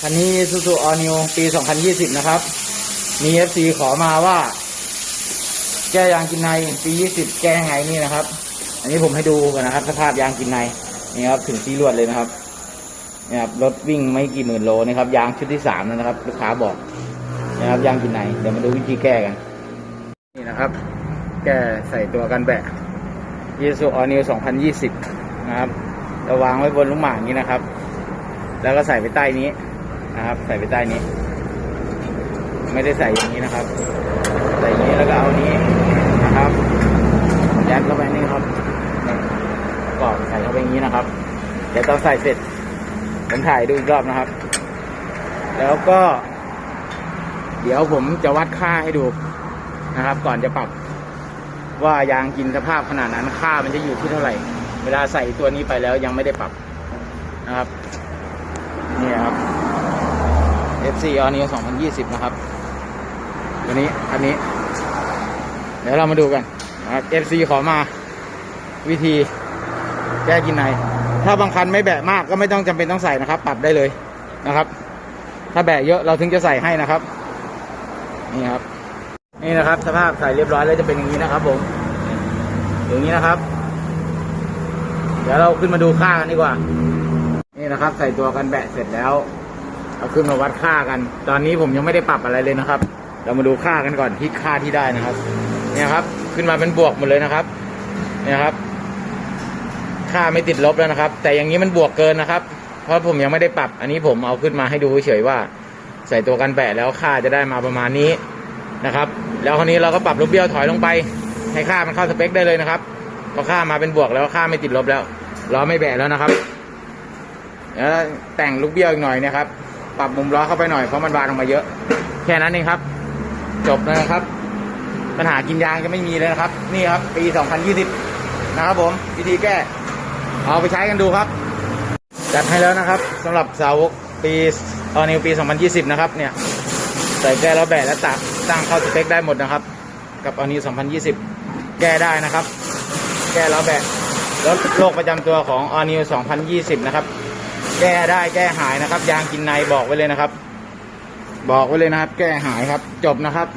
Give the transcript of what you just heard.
คันนี้ซูซูออนิวปี 2020 นะครับ มี FC ขอมาว่า แก้ยางกินในปี 20 แก้ยังไงนี่นะครับ อันนี้ผมให้ดูกันนะครับ สภาพยางกินในนี่ครับถึงที่รวดเลยนะครับนี่ครับรถวิ่งไม่กี่หมื่นโลนะครับ ยางชุดที่สามนะครับลูกค้าบอกนะครับยางกินในเดี๋ยวมาดูวิธีแก้กัน นี่นะครับ แก้ใส่ตัวกันแบะยีสุออนิว 2020 นะครับเราวางไว้บนลูกหมากนี้นะครับ แล้วก็ใส่ไปใต้นี้ นะครับ ใส่ไปใต้นี้ ไม่ได้ใส่อย่างนี้นะครับ ใส่อย่างนี้แล้วก็เอานี้นะครับ ยัดเข้าไปนี่ครับก่อนใส่เข้าไปอย่างนี้นะครับ เดี๋ยวตอนใส่เสร็จ ผมถ่ายดูอีกรอบนะครับ แล้วก็ เดี๋ยวผมจะวัดค่าให้ดูนะครับ ก่อนจะปรับ ว่ายางกินสภาพขนาดนั้นค่ามันจะอยู่ที่เท่าไหร่ เวลาใส่ตัวนี้ไปแล้วยังไม่ได้ปรับนะครับ นี่ครับ FC All New 2020 นะครับตัวนี้อันนี้ เดี๋ยวเรามาดูกันนะครับ FC ขอมาวิธีแก้กินใน ถ้าบางคันไม่แบะมากก็ไม่ต้องจำเป็นต้องใส่นะครับ ปรับได้เลยนะครับ ถ้าแบะเยอะเราถึงจะใส่ให้นะครับ นี่ครับ นี่นะครับสภาพใส่เรียบร้อยแล้วจะเป็นอย่างนี้นะครับ ผม อย่างนี้นะครับ เดี๋ยวเราขึ้นมาดูค่ากันดีกว่า นี่นะครับ ใส่ตัวกันแบะเสร็จแล้ว เอาขึ้นมาวัดค่ากัน ตอนนี้ผมยังไม่ได้ปรับอะไรเลยนะครับ เรามาดูค่ากันก่อนที่ค่าที่ได้นะครับ เนี่ยครับ ขึ้นมาเป็นบวกหมดเลยนะครับ เนี่ยครับ ค่าไม่ติดลบแล้วนะครับ แต่อย่างนี้มันบวกเกินนะครับ เพราะผมยังไม่ได้ปรับ อันนี้ผมเอาขึ้นมาให้ดูเฉยว่า ใส่ตัวกันแบะแล้วค่าจะได้มาประมาณนี้นะครับ แล้วคราวนี้เราก็ปรับลูกเบี้ยวถอยลงไป ให้ค่ามันเข้าสเปคได้เลยนะครับพอค่ามาเป็นบวกแล้วค่าไม่ติดลบแล้วล้อไม่แบะแล้วนะครับแล้วแต่งลูกเบี้ยวอีกหน่อยนะครับ ปรับมุมล้อเข้าไปหน่อยเพราะมันบานออกมาเยอะ แค่นั้นเองครับ จบแล้วนะครับ ปัญหากินยางจะไม่มีเลยนะครับ นี่ครับ ปี 2020 นะครับผมวิธีแก้ เอาไปใช้กันดูครับจัดให้แล้วนะครับสำหรับสาวกปีออนิวปี 2020 นะครับเนี่ยใส่แก้แล้วแบะและตักตั้งเข้าสเปคได้หมดนะครับ กับออนิว2020 แก้ได้นะครับ แก้แล้วแบะลดโรคประจำตัวของออนิว2020 นะครับ แก้ได้แก้หายนะครับ ยางกินในบอกไว้เลยนะครับ บอกไว้เลยนะครับ แก้หายครับ จบนะครับ